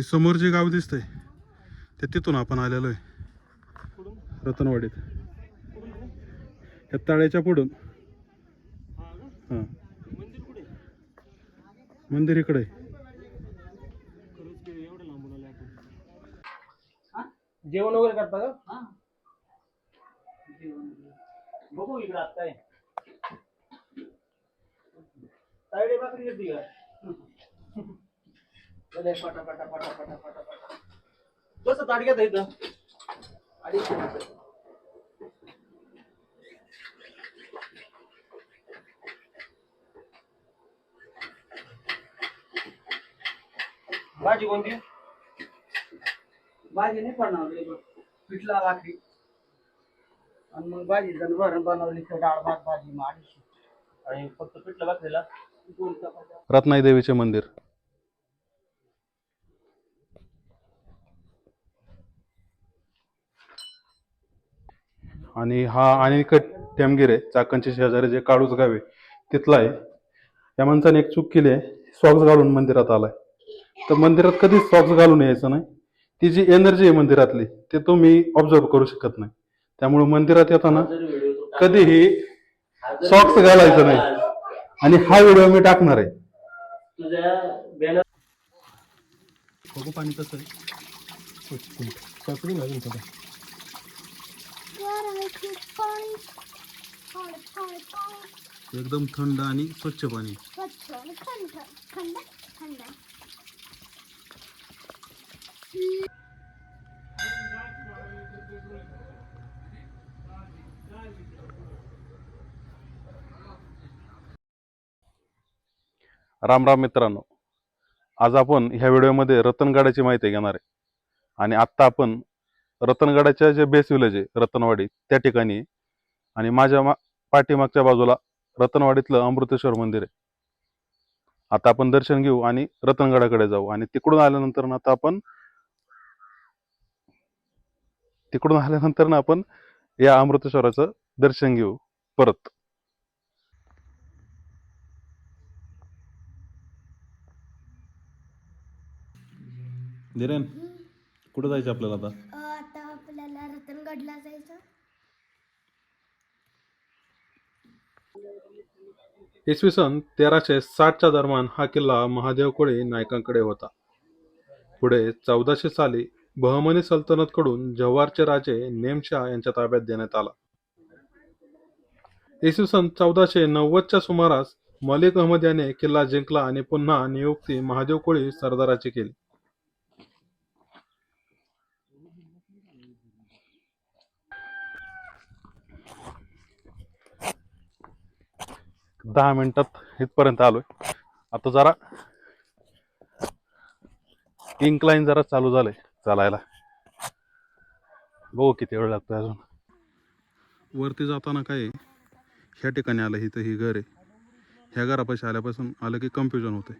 की समोर जे गाव दिसतंय ते तिथून आपण आलेलो आहे. रतनवाडीत. या तळ्याच्या पुढून. हां. मंदिर इकडे. आहे. जेवण वगैरे करता का? बघू इकडे आत चले, पटा पटा पटा पटा पटा पटा. कसं ताट घेता इथं. अडीचशे रुपये. भाजी कोणती? भाजी नाही बनवली पिठला भाकरी आणि मग भाजी जण भरण बनवली तर डाळ भात भाजी मग अडीचशे आणि फक्त पिठलं भाकरीला? दोन चपात्या. रत्नाई देवीचे मंदिर. आणि हा अनिलकट टेमगिरे चाकणच्या शेजारी जे काळूच गाव आहे तिथला आहे. या माणसाने एक चूक केली आहे सॉक्स घालून मंदिरात आलाय. तर मंदिरात कधीच सॉक्स घालून यायचं नाही. ती जी एनर्जी आहे मंदिरातली ते तुम्ही ऑब्झर्व करू शकत नाही. त्यामुळे मंदिरात येताना कधीही सॉक्स घालायचं नाही. आणि हा व्हिडिओ मी टाकणार आहे. तुझ्या बॅनर बघू पाणी कसं आहे पाणी पाणी पाणी एकदम थंड आणि स्वच्छ पाणी. स्वच्छ आणि थंड थंड थंड. राम राम मित्रांनो. आज आपण ह्या व्हिडिओमध्ये रतनगडाची माहिती घेणार आहे. आणि आत्ता आपण रतनगडाच्या जे बेस विलेज आहे रतनवाडी त्या ठिकाणी आहे. आणि माझ्या मा पाठीमागच्या बाजूला रतनवाडीतलं अमृतेश्वर मंदिर आहे. आता आपण दर्शन घेऊ आणि रतनगडाकडे जाऊ. आणि तिकडून आल्यानंतर ना आता आपण तिकडून आल्यानंतर ना आपण या अमृतेश्वराचं दर्शन घेऊ परत. धीरेन कुठं जायचं आपल्याला आता आता? आपल्याला जायचं. इसवी सन तेराशे साठच्या दरम्यान हा किल्ला महादेव कोळी नायकांकडे होता. पुढे चौदाशे साली बहमनी सल्तनतकडून जव्हारचे राजे नेमशाह यांच्या ताब्यात देण्यात आला. इसवी सन चौदाशे नव्वदच्या सुमारास मलिक अहमद याने किल्ला जिंकला आणि पुन्हा नियुक्ती महादेव कोळी सरदाराची केली. दहा मिनिटात इथपर्यंत आलोय. आता जरा इन्क्लाईन जरा चालू झालंय चालायला. बघू किती वेळ लागतोय अजून. वरती जाताना काय ह्या ठिकाणी आलं इथं ही घर आहे. ह्या घरापाशी आल्यापासून आलं की कन्फ्युजन होतंय.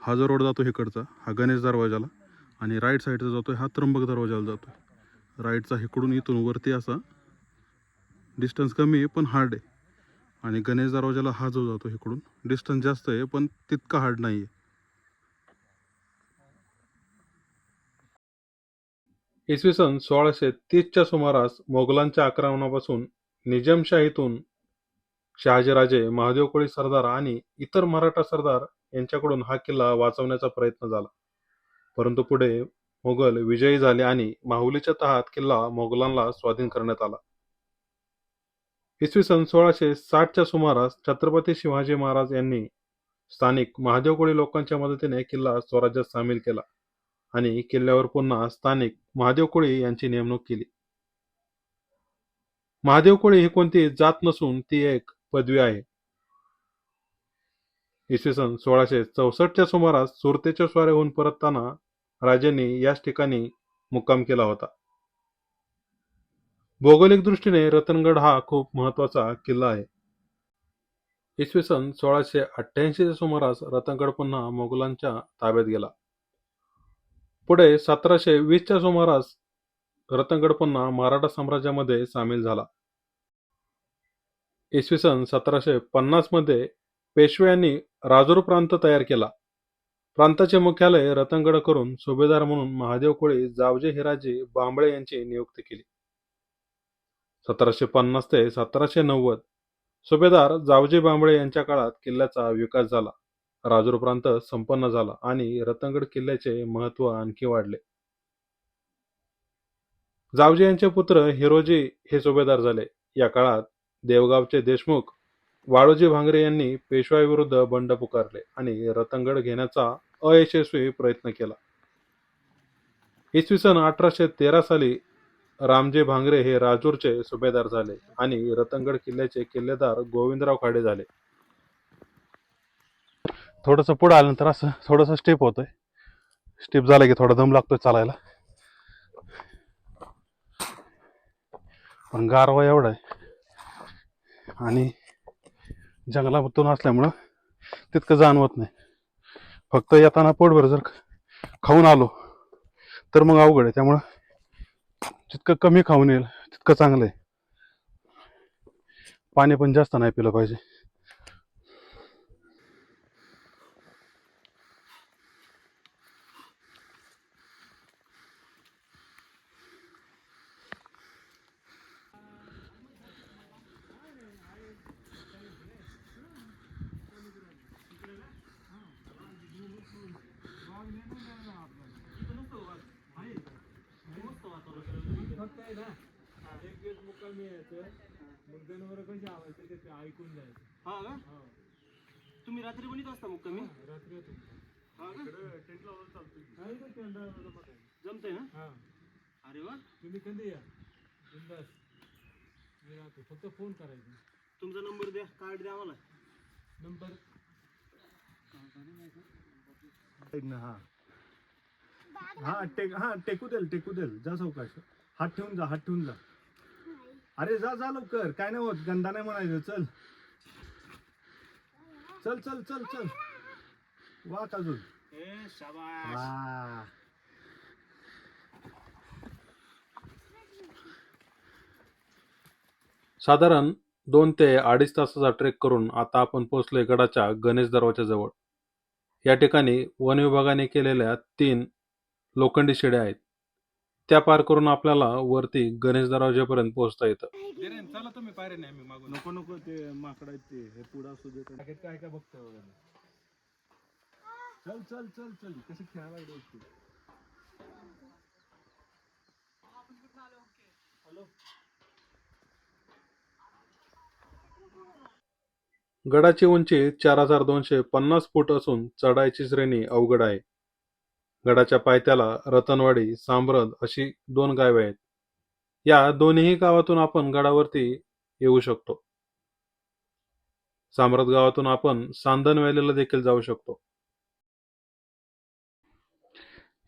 हा जो रोड जातो इकडचा हा गणेश दरवाजाला आणि राईट साईडचा जातोय हा त्र्यंबक दरवाजाला जातोय. राईटचा इकडून इथून वरती असा डिस्टन्स कमी आहे पण हार्ड आहे. आणि गणेश दरवाजाला हा जो जातो इकडून डिस्टन्स जास्त आहे पण तितका हार्ड नाही आहे इसवी सन सोळाशे तीसच्या सुमारास मोगलांच्या आक्रमणापासून निजामशाहीतून शहाजीराजे महादेव कोळी सरदार आणि इतर मराठा सरदार यांच्याकडून हा किल्ला वाचवण्याचा प्रयत्न झाला. परंतु पुढे मोगल विजयी झाले आणि माहुलीच्या तहात किल्ला मोगलांना स्वाधीन करण्यात आला. इसवी सन सोळाशे साठच्या सुमारास छत्रपती शिवाजी महाराज यांनी स्थानिक महादेव कोळी लोकांच्या मदतीने किल्ला स्वराज्यात सामील केला आणि किल्ल्यावर पुन्हा स्थानिक महादेव कोळी यांची नेमणूक केली. महादेव कोळी ही कोणती जात नसून ती एक पदवी आहे. इसवी सन सोळाशे चौसष्टच्या सुमारास सुरतेच्या स्वाऱ्याहून परतताना राजांनी याच ठिकाणी मुक्काम केला होता. भौगोलिक दृष्टीने रतनगड हा खूप महत्त्वाचा किल्ला आहे. इसवी सन सोळाशे अठ्ठ्याऐंशीच्या सुमारास रतनगड पुन्हा मोगलांच्या ताब्यात गेला. पुढे सतराशे वीसच्या सुमारास रतनगड पुन्हा मराठा साम्राज्यामध्ये सामील झाला. इसवी सन सतराशे पन्नासमध्ये पेशव्यांनी राजूर प्रांत तयार केला. प्रांताचे मुख्यालय रतनगड करून सुभेदार म्हणून महादेव कोळी जावजे हिराजी बांबळे यांची नियुक्ती केली. सतराशे पन्नास ते सतराशे नव्वद. सुभेदार जावजी बांबळे यांच्या काळात किल्ल्याचा विकास झाला. राजूर प्रांत संपन्न झाला आणि रतनगड किल्ल्याचे महत्त्व आणखी वाढले. जावजी यांचे पुत्र हिरोजी हे सुभेदार झाले. या काळात देवगावचे देशमुख वाळोजी भांगरे यांनी पेशवाईविरुद्ध बंड पुकारले आणि रतनगड घेण्याचा अयशस्वी प्रयत्न केला. इसवी सन अठराशे तेरा साली रामजे भांगरे हे राजूरचे सुभेदार झाले आणि रतनगड किल्ल्याचे किल्लेदार गोविंदराव खाडे झाले. थोडंसं पुढं आल्यानंतर असं थोडंसं स्टेप होतंय. स्टेप झालं की थोडा दम लागतोय चालायला. पण गारवा एवढा आहे. आणि जंगलामधून असल्यामुळं तितकं जाणवत नाही. फक्त येताना पोटभर जर खाऊन आलो तर मग अवघड आहे. त्यामुळं जितकं कमी खाऊन येईल तितकं चांगलं आहे. पाणी पण जास्त नाही पिलं पाहिजे. हा का? तुम्ही रात्री पण येत असता मुक्कामी हा का? जमतंय ना? अरे वा. तुम्ही कधी या? बिंदास. मी राहतो. फक्त फोन करायचा. तुमचा नंबर द्या कार्ड द्या आम्हाला. नंबर? हा. हा टेक हा टेकू देल टेकू देल. जा सावकाश. हात ठेवून जा हात ठेवून जा. अरे जा जा लवकर. काय नाही होत. गंदा नाही म्हणायचं. चल. चल चल चल चल. वाक अजून. ए शाबास. वा. साधारण दोन ते अडीच तासाचा ट्रेक करून आता आपण पोहोचलोय गडाच्या गणेश दरवाजा जवळ. या ठिकाणी वन विभागाने केलेल्या तीन लोखंडी शिड्या आहेत. त्या पार करून आपल्याला वरती गणेश दरवाजेपर्यंत पोहोचता येतं. चला तुम्ही पायरे नाही मी मागून नको नको ते माकड आहेत ते हे पुढं असू दे काय काय काय बघतोय वगैरे? चल चल चल चल. कसं खेळायला लागले ते. गडाची उंची चार हजार दोनशे पन्नास फूट असून चढायची श्रेणी अवघड आहे. गडाच्या पायथ्याला रतनवाडी सांब्रद अशी दोन गावे आहेत. या दोन्ही गावातून आपण गडावरती येऊ शकतो. सांब्रद गावातून आपण सांदन व्हॅलीला देखील जाऊ शकतो.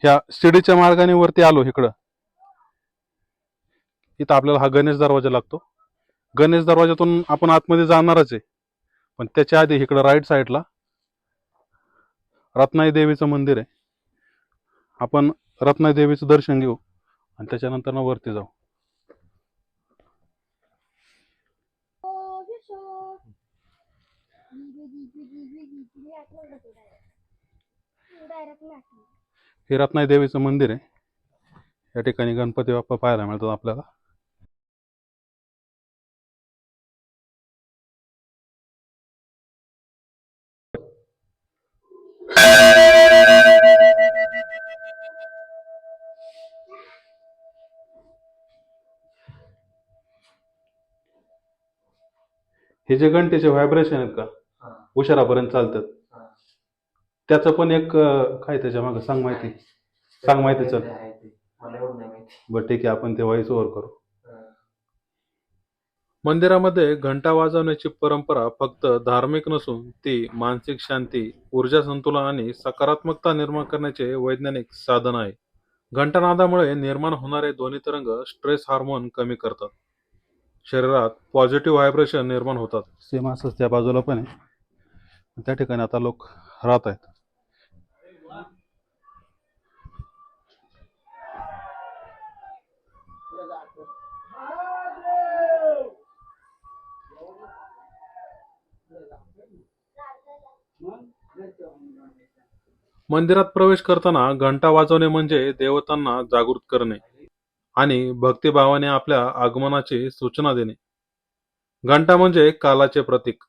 ह्या शिडीच्या मार्गाने वरती आलो इकडं. इथं आपल्याला हा गणेश दरवाजा लागतो. गणेश दरवाजातून आपण आतमध्ये जाणारच आहे. पण त्याच्या आधी इकडं राईट साईडला रत्नाई देवीचं मंदिर आहे. आपण रत्नाई देवीचं दर्शन घेऊ आणि त्याच्यानंतर ना वरती जाऊ. हे रत्नाई देवीचं मंदिर आहे. या ठिकाणी गणपती बाप्पा पाहायला मिळतात आपल्याला. हे जे घंटेचे व्हायब्रेशन आहेत का? उशिरापर्यंत चालतात. त्याचं पण एक अं, काय त्याच्या मागं? सांग माहिती. सांग माहिती चल मला एवढं नाही माहिती. बरं ठीक आहे. आपण ते व्हॉइस ओव्हर करू. मंदिरामध्ये घंटा वाजवण्याची परंपरा फक्त धार्मिक नसून ती मानसिक शांती ऊर्जा संतुलन आणि सकारात्मकता निर्माण करण्याचे वैज्ञानिक साधन आहे. घंटानादामुळे निर्माण होणारे ध्वनी तरंग स्ट्रेस हार्मोन कमी करतात. शरीरात पॉझिटिव्ह व्हायब्रेशन निर्माण होतात. सेम असंच त्या बाजूला पण आहे. त्या ठिकाणी आता लोक राहत आहेत. मंदिरात प्रवेश करताना घंटा वाजवणे म्हणजे देवतांना जागृत करणे. आणि भक्तिभावाने आपल्या आगमनाची सूचना देणे. घंटा म्हणजे कालाचे प्रतीक.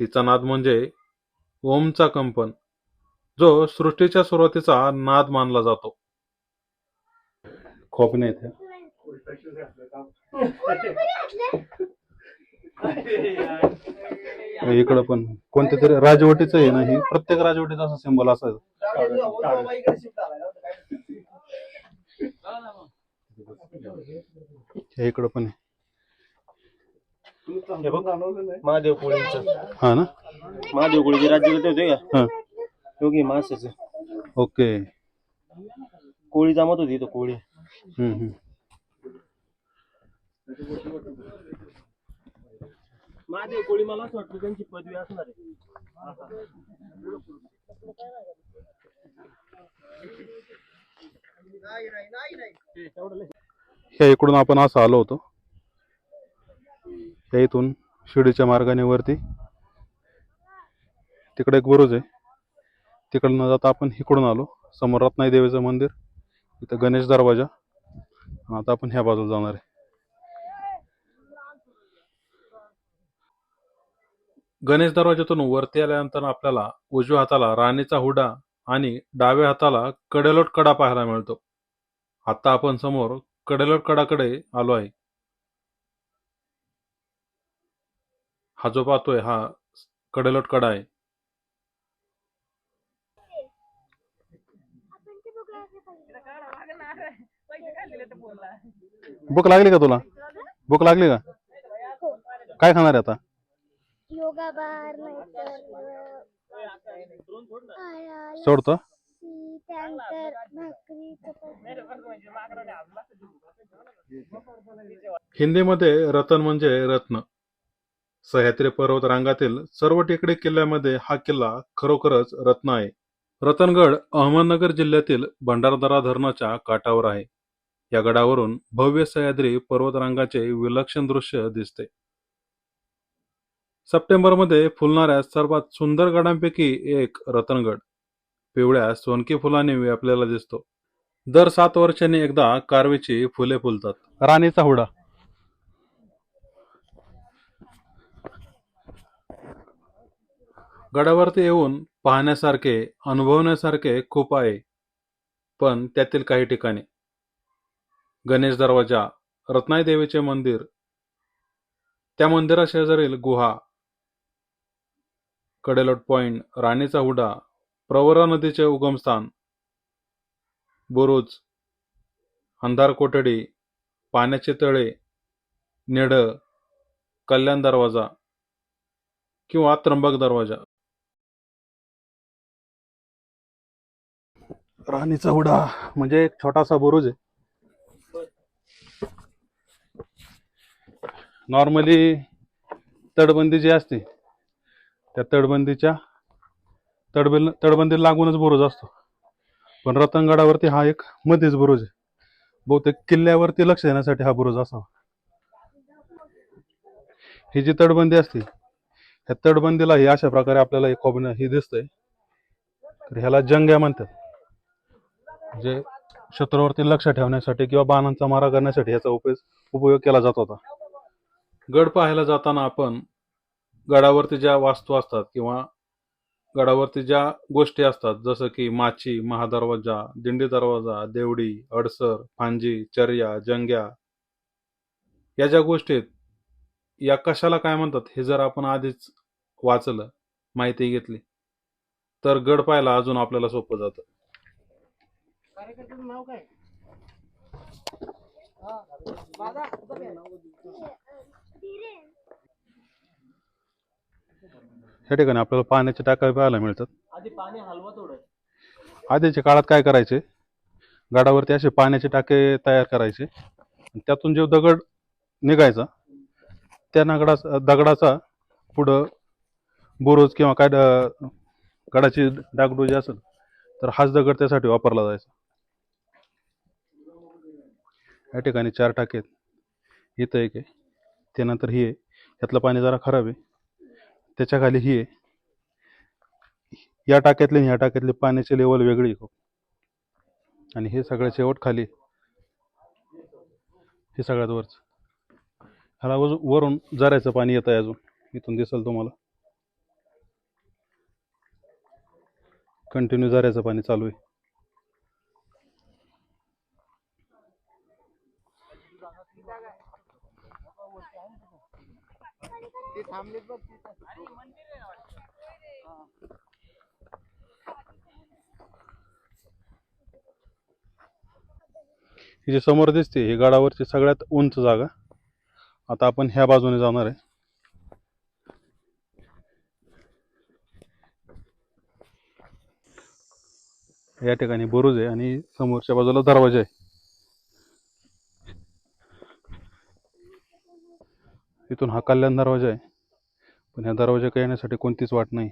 तिचा नाद म्हणजे ओमचा कंपन जो सृष्टीच्या सुरुवातीचा नाद मानला जातो. खोपणे येथे इकडं पण कोणत्या तरी राजवटीचं आहे ना हे? प्रत्येक राजवटीचा असा सिंबल असायचा गाडी बाबा इकडे शिफ्ट झाला ना, काय हे इकडं पण आहे. हे बघ. महादेव कोळींचं हा ना? महादेव कोळीचे राज्य होते का? हा. योगी माणसाचं. ओके. कोळी जमत होती इथं कोळी. हम्म, हम्म. महादेव कोळी मला असं वाटतं त्यांची पदवी असणार आहे. ह्या इकडून आपण असं आलो होतो. ह्या इथून शिर्डीच्या मार्गाने वरती. तिकडे एक बुरुज आहे. तिकडं न जाता आपण इकडून आलो. समोर रत्नाई देवीचं मंदिर इथं गणेश दरवाजा. आता आपण ह्या बाजूला जाणार आहे. गणेश दरवाजातून वरती आल्यानंतर आपल्याला उजव्या हाताला राणीचा हुडा आणि डाव्या हाताला कडेलोट कडा पाहायला मिळतो. आता आपण समोर कडेलोट कडाकडे आलो आहे. हा जो पाहतोय हा कडेलोट कडा आहे. भूक लागली का तुला? भूक लागली का? काय खाणार आहे आता? योगा बार सोडतो? त्यानंतर भाकरी चपाती. हिंदीमध्ये रतन म्हणजे रत्न. सह्याद्री पर्वत रांगातील सर्व टेकडी किल्ल्यामध्ये हा किल्ला खरोखरच रत्न आहे. रतनगड अहमदनगर जिल्ह्यातील भंडारदरा धरणाच्या काठावर आहे. या गडावरून भव्य सह्याद्री पर्वतरांगाचे विलक्षण दृश्य दिसते. सप्टेंबरमध्ये फुलणाऱ्या सर्वात सुंदर गडांपैकी एक रतनगड. पिवळ्या सोनकी फुलांनी व्यापलेला दिसतो. दर सात वर्षांनी एकदा कारवीची फुले फुलतात. राणीचा हुडा गडावरती येऊन पाहण्यासारखे अनुभवण्यासारखे खूप आहे पण त्यातील काही ठिकाणे. गणेश दरवाजा रत्नाई देवीचे मंदिर त्या मंदिरा शेजारील गुहा कडेलोट पॉइंट राणीचा हुडा प्रवरा नदीचे उगमस्थान बुरुज अंधार कोठडी पाण्याचे तळे निड कल्याण दरवाजा किंवा त्र्यंबक दरवाजा. राणीचा हुडा म्हणजे एक छोटासा बुरुज आहे. नॉर्मली तटबंदी जी असते त्या तटबंदीच्या तडबेल तटबंदीला लागूनच बुरुज असतो. पण रतनगडावरती हा एक मध्येच बुरुज आहे. बहुतेक किल्ल्यावरती लक्ष देण्यासाठी हा बुरुज असावा. ही जी तटबंदी असते ह्या तटबंदीला ही अशा प्रकारे आपल्याला एक कॉबिन ही दिसतंय. तर ह्याला जंग्या म्हणतात. जे शत्रूवरती लक्ष ठेवण्यासाठी किंवा बाणांचा मारा करण्यासाठी याचा उपयोग उपयोग केला जात होता. गड पाहायला जाताना आपण गडावरती ज्या वास्तू असतात किंवा गडावरती ज्या गोष्टी असतात जसं की माची महादरवाजा दिंडी दरवाजा देवडी अडसर फांजी चर्या जंग्या या ज्या गोष्टी आहेत या कशाला काय म्हणतात हे जर आपण आधीच वाचलं माहिती घेतली तर गड पाहायला अजून आपल्याला सोपं जातं. नाव काय? या ठिकाणी आपल्याला पाण्याचे टाक्या पाहायला मिळतात. आधी पाणी हलवा थोडं आधीच्या काळात काय करायचे? गडावरती असे पाण्याचे टाके तयार करायचे. आणि त्यातून जो दगड निघायचा त्या नगडाचा दगडाचा पुढं बुरुज किंवा काय ड- गडाची डागडुजी असेल तर हाच दगड त्यासाठी वापरला जायचा. या ठिकाणी चार टाके आहेत. इथं एक आहे. त्यानंतर ही आहे. यातलं पाणी जरा खराब आहे. त्याच्याखाली ही आहे. या टाक्यातले आणि ह्या टाक्यातले पाण्याची लेवल वेगळी हो खूप. आणि हे सगळं शेवट खाली हे सगळ्यात वरच. ह्याला वरून जरायचं पाणी येत आहे अजून. इथून दिसेल तुम्हाला. कंटिन्यू जरायचं पाणी चालू आहे. ही जी समोर दिसते ही गडावरची सगळ्यात उंच जागा. आता आपण ह्या बाजूने जाणार आहे. या ठिकाणी बुरुज आहे आणि समोरच्या बाजूला दरवाजा आहे. इथून हा कल्याण दरवाजा आहे. पण ह्या दरवाजा येण्यासाठी कोणतीच वाट नाही.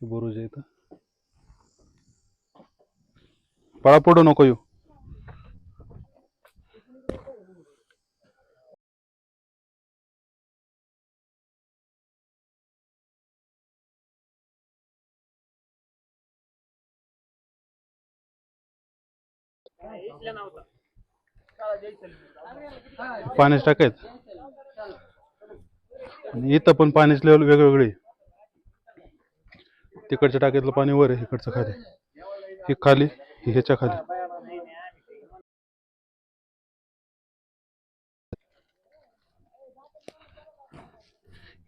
बुरुज आहे इथं. पळा पडू नको येऊ. पाण्याच टाकायत आणि इथं पण पाण्याची लेवल वेगवेगळी तिकडच्या टाक्यातलं पाणी वर आहे इकडचं खाली. ही खाली ही ह्याच्या खाली.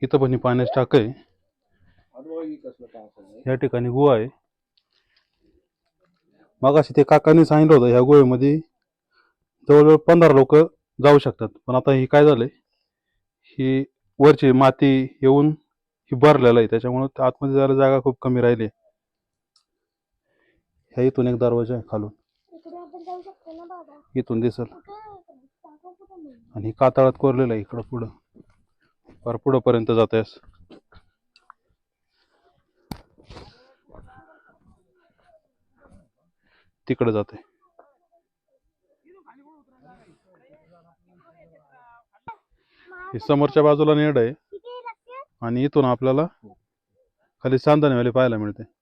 इथं पण ही पाण्याची टाक आहे. या ठिकाणी गुहा आहे. मग ते काकांनी सांगितलं होतं ह्या गुहेमध्ये जवळजवळ पंधरा लोक जाऊ शकतात. पण आता ही काय झालंय? ही वरची माती येऊन ही भरलेलं आहे. त्याच्यामुळे त्या आतमध्ये जायला जागा खूप कमी राहिली. ह्या इथून एक दरवाजा आहे खालून. इथून दिसल. आणि कातळात कोरलेलं आहे इकडं पुढं. फार पुढं पर्यंत जात आहेस. तिकडे जाते हे समोरच्या बाजूला नेड आहे आणि इथून आपल्याला खाली सांदणे व्हॅली पाहायला मिळते मिळेल.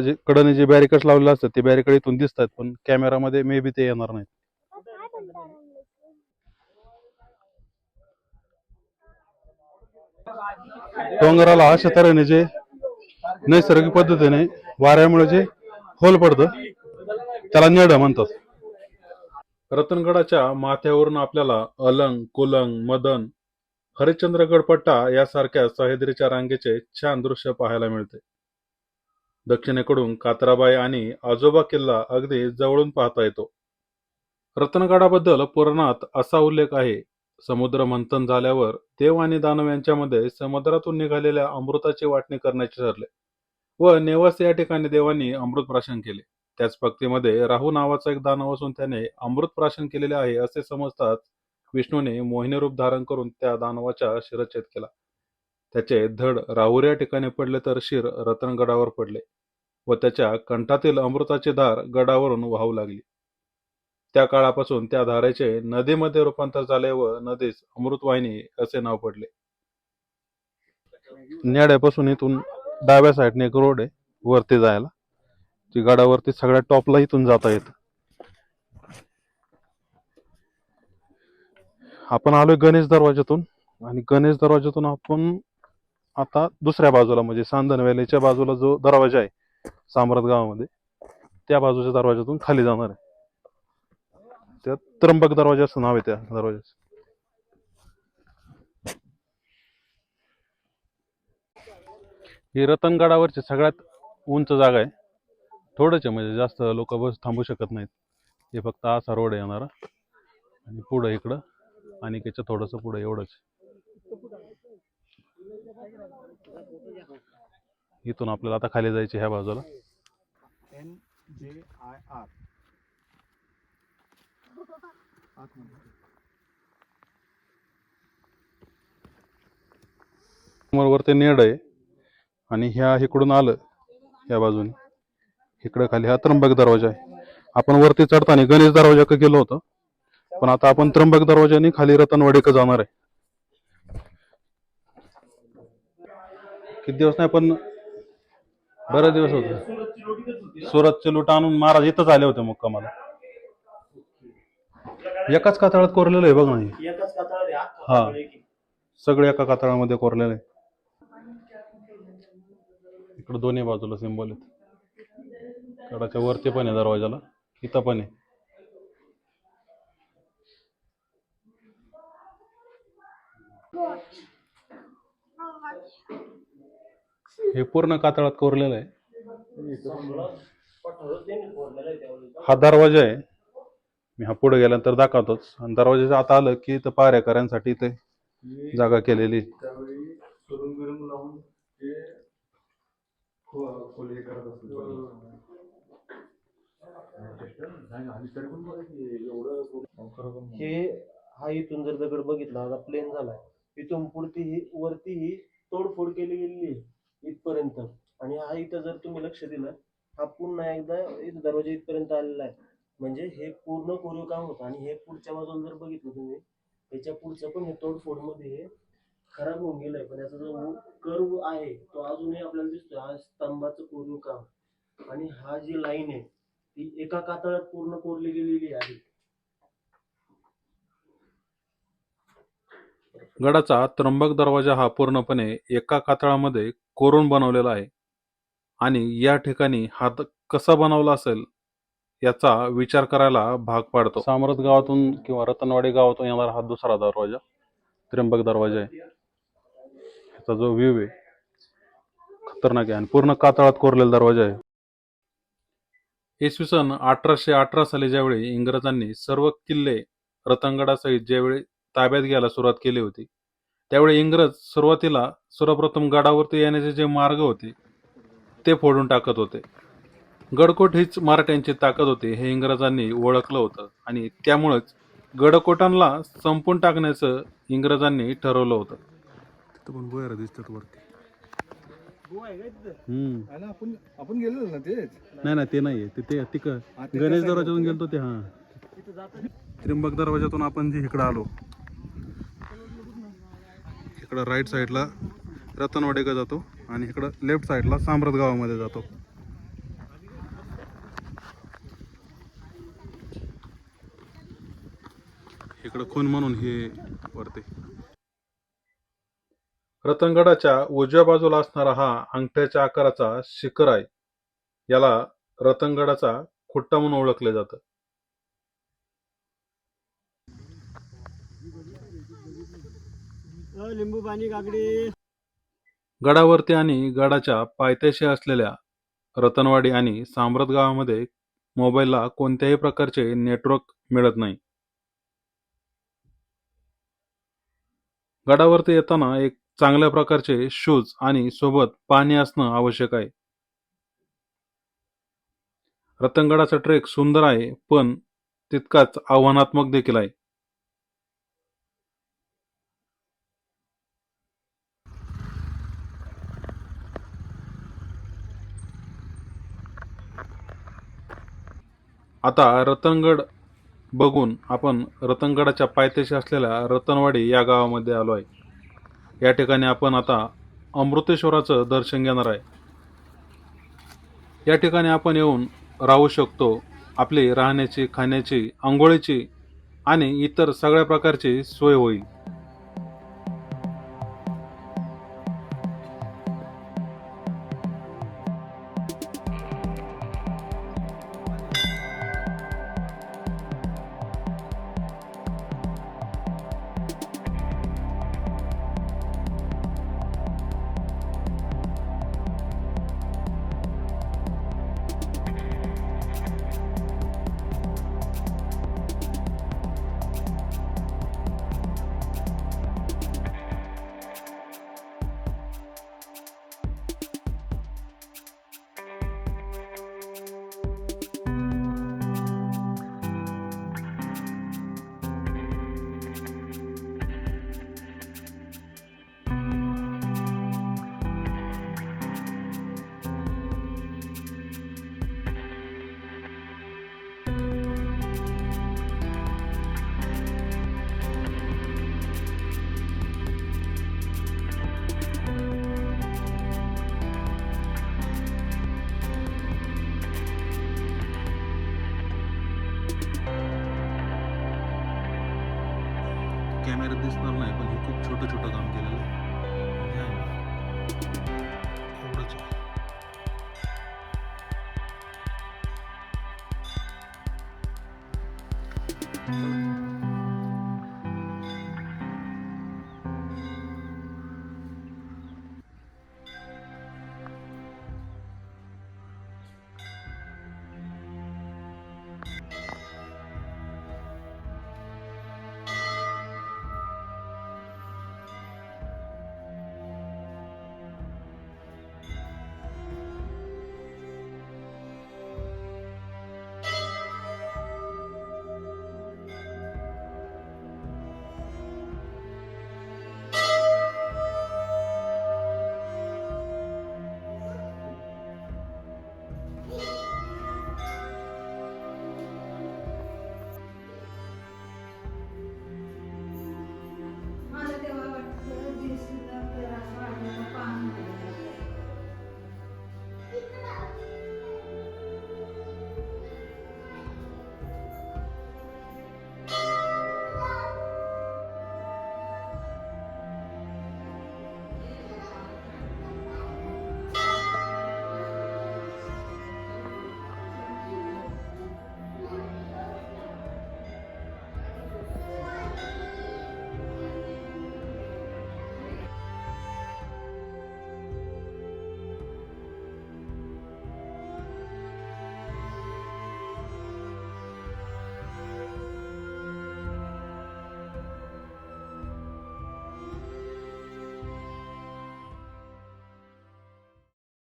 जे कडने जे बॅरिकेड्स लावलेले असतात ते बॅरिकेड इथून दिसतात पण कॅमेरामध्ये मे बी ते येणार नाहीत डोंगराला अशा तऱ्हेने जे नैसर्गिक पद्धतीने वाऱ्यामुळे जे होल पडतं त्याला नेड म्हणतात. रतनगडाच्या माथ्यावरून आपल्याला अलंग कुलंग मदन हरिश्चंद्रगड पट्टा यासारख्या सह्याद्रीच्या रांगेचे छान दृश्य पाहायला मिळते. दक्षिणेकडून कात्राबाई आणि आजोबा किल्ला अगदी जवळून पाहता येतो. रत्नगडाबद्दल पुराणात असा उल्लेख आहे समुद्र मंथन झाल्यावर देव आणि दानव यांच्यामध्ये समुद्रातून निघालेल्या अमृताची वाटणी करण्याचे ठरले. व नेवास या ठिकाणी देवांनी अमृत प्राशन केले. त्याच भक्तीमध्ये राहू नावाचा एक दानव असून त्याने अमृत प्राशन केलेले आहे असे समजतात विष्णूने मोहिनी रूप धारण करून त्या दानवाच्या शिरच्छेद केला. त्याचे धड राहुर या ठिकाणी पडले तर शिर रतनगडावर पडले व त्याच्या कंठातील अमृताचे धार गडावरून वाहू लागली. त्या काळापासून त्या धारेचे नदीमध्ये रूपांतर झाले व नदीस अमृतवाहिनी असे नाव पडले. नेड्यापासून इथून डाव्या साईडने एक रोड आहे वरती जायला. ती गडावरती सगळ्या टॉपला इथून जाता येत. आपण आलोय गणेश दरवाजातून आणि गणेश दरवाज्यातून आपण आता दुसऱ्या बाजूला म्हणजे सांदन बाजूला जो दरवाजा आहे सामरत गावामध्ये त्या बाजूच्या दरवाजातून खाली जाणार आहे. त्यात त्र्यंबक दरवाजा असं नाव आहे त्या दरवाज्याचं ही रतनगडावरची सगळ्यात उंच जागा आहे. थोडंच आहे म्हणजे जास्त लोक बस थांबू शकत नाहीत. हे फक्त असा रोड आहे येणारा. आणि पुढं इकडं आणि त्याच्या थोडंसं पुढं एवढंच. इथून आपल्याला आता खाली जायचे ह्या बाजूला. एन जे आय आर. समोर वरती नेड आहे. आणि ह्या इकडून आलं ह्या बाजूने. इकडं खाली हा त्र्यंबक दरवाजा आहे. आपण वरती चढताना गणेश दरवाजा गेलो होतो. पण आता आपण त्र्यंबक दरवाजाने खाली रतनवाडीकडे जाणार आहे. किती दिवस नाही पण बरेच दिवस होते. सुरतची लुट आणून महाराज इथंच आले होते मुक्कामाला. एकाच कातळात कोरलेलं आहे बघ ना हे. सगळे एका कातळामध्ये कोरलेले आहे. इकडं दोन्ही बाजूला सिम्बॉल आहेत. कडाच्या वरती पण आहे दरवाजाला इथं पण आहे. हे पूर्ण कातळात कोरलेलं आहे. हा दरवाजा आहे. मी हा पुढे गेल्यानंतर दाखवतोच. आणि दरवाजाच्या आत आलं की इथं पाऱ्याकऱ्यांसाठी इथे जागा केलेली आहे. त्यावेळी सुरुंग बिरुंग लावून ते खो- खोली करत असतील हे. हा इथून जर दगड बघितला आता प्लेन झालाय. इथून पुढती ही वरती ही तोडफोड केली गेलेली आहे इथपर्यंत. आणि हा इथं जर तुम्ही लक्ष दिलं हा पुन्हा एकदा इथं दरवाजा इथपर्यंत आलेला आहे. म्हणजे हे पूर्ण कोरीव काम होतं. आणि हे पुढच्या बाजूला जर बघितलं तुम्ही त्याच्या पुढचं पण हे तोडफोडमध्ये हे खराब होऊन गेलंय पण याचा जो कर्व आहे तो अजूनही आपल्याला दिसतोय. हा स्तंभाचं कोरीव काम. आणि हा जी लाईन आहे ती एका कातळात पूर्ण कोरली गेलेली आहे. गडाचा त्र्यंबक दरवाजा हा पूर्णपणे एका कातळामध्ये कोरून बनवलेला आहे. आणि या ठिकाणी हा कसा बनवला असेल याचा विचार करायला भाग पाडतो. सामरत गावातून किंवा रतनवाडी गावातून येणारा हा दुसरा दरवाजा त्र्यंबक दरवाजा आहे. ह्याचा जो व्ह्यू आहे खतरनाक आहे. आणि पूर्ण कातळात कोरलेला दरवाजा आहे. इसवी सन अठराशे अठरा साली ज्यावेळी इंग्रजांनी सर्व किल्ले रतनगडासहित ज्यावेळी ताब्यात घ्यायला सुरुवात केली होती त्यावेळी इंग्रज सुरुवातीला सर्वप्रथम गडावरती येण्याचे जे मार्ग होते ते फोडून टाकत होते. गडकोट हीच मराठ्यांची ताकद होती हे इंग्रजांनी ओळखलं होतं आणि त्यामुळेच गडकोटांना संपून टाकण्याचं इंग्रजांनी ठरवलं होतं. तिथं पण बोयर दिसतात वरती. आपण आपण गेलो ना तेच? नाही नाही ते नाहीये. तिथे तिक गणेश दरवाजातून गेलतो ते हा. त्र्यंबक दरवाजातून आपण जे इकडं आलो. इकडं राईट साईडला रतनवाडीकडे जातो आणि इकडं लेफ्ट साईडला साम्रात गावामध्ये जातो. इकडं खून म्हणून हे वरते. रतनगडाच्या उजव्या बाजूला असणारा हा अंगठ्याच्या आकाराचा शिखर आहे. याला रतनगडाचा खुट्टा म्हणून ओळखले जातं. लिंबू पाणी काकडी. गडावरती आणि गडाच्या पायथ्याशी असलेल्या रतनवाडी आणि साम्रत गावामध्ये मोबाईलला कोणत्याही प्रकारचे नेटवर्क मिळत नाही. गडावरती येताना एक चांगल्या प्रकारचे शूज आणि सोबत पाणी असणं आवश्यक आहे. रतनगडाचा ट्रेक सुंदर आहे पण तितकाच आव्हानात्मक देखील आहे. आता रतनगड बघून आपण रतनगडाच्या पायथ्याशी असलेल्या रतनवाडी या गावामध्ये आलो आहे. या ठिकाणी आपण आता अमृतेश्वराचं दर्शन घेणार आहे. या ठिकाणी आपण येऊन राहू शकतो आपली राहण्याची खाण्याची आंघोळीची आणि इतर सगळ्या प्रकारची सोय होईल. खूप छोटं छोटं काम केलेलं आहे हे आहे ना, एवढंच आहे. तर